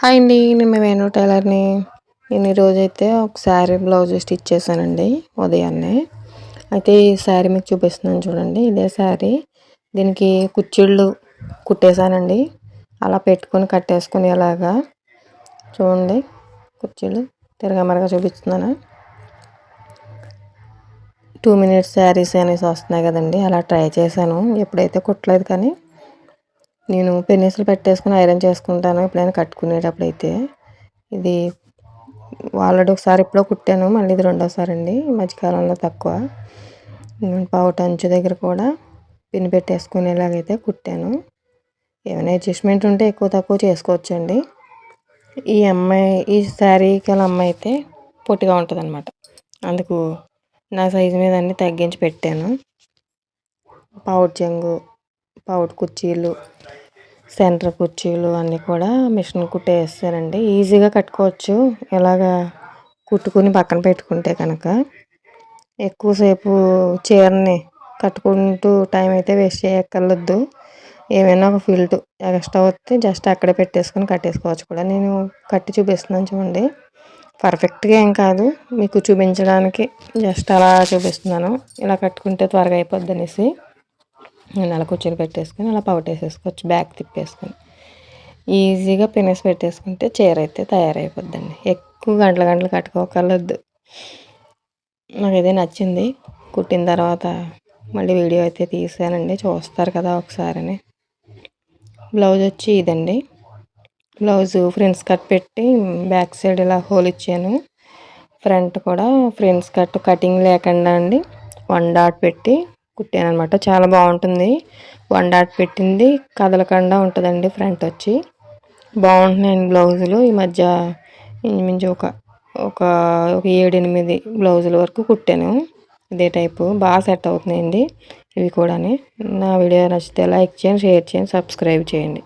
Hi అండి నేను వేణు టైలర్ని. నేను ఈరోజైతే అయితే ఒక శారీ బ్లౌజ్ స్టిచ్ చేశానండి ఉదయాన్నే. అయితే ఈ శారీ మీకు చూపిస్తున్నాను చూడండి ఇదే శారీ. దీనికి కుచ్చిళ్ళు కుట్టేశానండి. అలా పెట్టుకొని కట్టేసుకుని అలాగా చూడండి కుచ్చిళ్ళు తిరగమరగా చూపిస్తున్నాను. టూ మినిట్స్ శారీస్ అనేసి వస్తున్నాయి కదండి అలా ట్రై చేశాను. ఎప్పుడైతే కుట్టలేదు కానీ నేను పెన్నీసులు పెట్టేసుకుని ఐరన్ చేసుకుంటాను ఎప్పుడైనా కట్టుకునేటప్పుడు అయితే ఇది వాళ్ళడు ఒకసారి ఎప్పుడో కుట్టాను మళ్ళీ ఇది రెండోసారి అండి మధ్యకాలంలో తక్కువ. పావుట అంచు దగ్గర కూడా పిన్ పెట్టేసుకునేలాగైతే కుట్టాను. ఏమైనా అడ్జస్ట్మెంట్ ఉంటే ఎక్కువ తక్కువ చేసుకోవచ్చు అండి ఈ అమ్మాయి ఈ శారీకి గల అమ్మాయి అయితే పొట్టిగా ఉంటుంది అనమాట అందుకు నా సైజు మీద అన్నీ తగ్గించి పెట్టాను. పౌట్ చెంగు పౌట్ కుర్చీలు సెంటర్ కుర్చీలు అన్నీ కూడా మిషన్ కుట్టేస్తారండి ఈజీగా కట్టుకోవచ్చు. ఇలాగా కుట్టుకుని పక్కన పెట్టుకుంటే కనుక. ఎక్కువసేపు చీరని కట్టుకుంటూ టైం అయితే వేస్ట్ చేయక్కర్లేదు ఏమైనా ఒక ఫిల్ట్ ఎక్స్ట్రా వస్తే జస్ట్ అక్కడే పెట్టేసుకొని కట్టేసుకోవచ్చు కూడా. నేను కట్టి చూపిస్తున్నాను చూడండి. పర్ఫెక్ట్గా ఏం కాదు. మీకు చూపించడానికి జస్ట్ అలా చూపిస్తున్నాను. ఇలా కట్టుకుంటే త్వరగా అయిపోద్ది అనేసి. నేను అలా కూర్చొని పెట్టేసుకొని అలా పౌటేసేసుకోవచ్చు బ్యాక్ తిప్పేసుకొని. ఈజీగా పినేసి పెట్టేసుకుంటే చీర అయితే తయారైపోద్దండి. ఎక్కువ గంటల గంటలు కట్టుకోకర్లేదు. నాకైతే నచ్చింది. కుట్టిన తర్వాత మళ్ళీ వీడియో అయితే తీసానండి. చూస్తారు కదా ఒకసారి బ్లౌజ్ వచ్చి ఇదండి. బ్లౌజ్ ఫ్రెండ్స్ కట్ పెట్టి బ్యాక్ సైడ్ ఇలా హోల్ ఇచ్చాను. ఫ్రంట్ కూడా ఫ్రెండ్స్ కట్ కటింగ్ లేకుండా అండి. వన్ డాట్ పెట్టి కుట్టాను అనమాట చాలా బాగుంటుంది. వన్ డాట్ పెట్టింది. కదలకుండా ఉంటుందండి ఫ్రంట్ వచ్చి. బాగుంటున్నాయండి బ్లౌజులు. ఈ మధ్య ఇంచుమించు ఒక ఒక ఒక ఏడెనిమిది బ్లౌజుల వరకు కుట్టాను. ఇదే టైపు. బాగా సెట్ అవుతున్నాయండి. ఇవి కూడా నా వీడియో నచ్చితే లైక్ చేయండి షేర్ చేయండి సబ్స్క్రైబ్ చేయండి.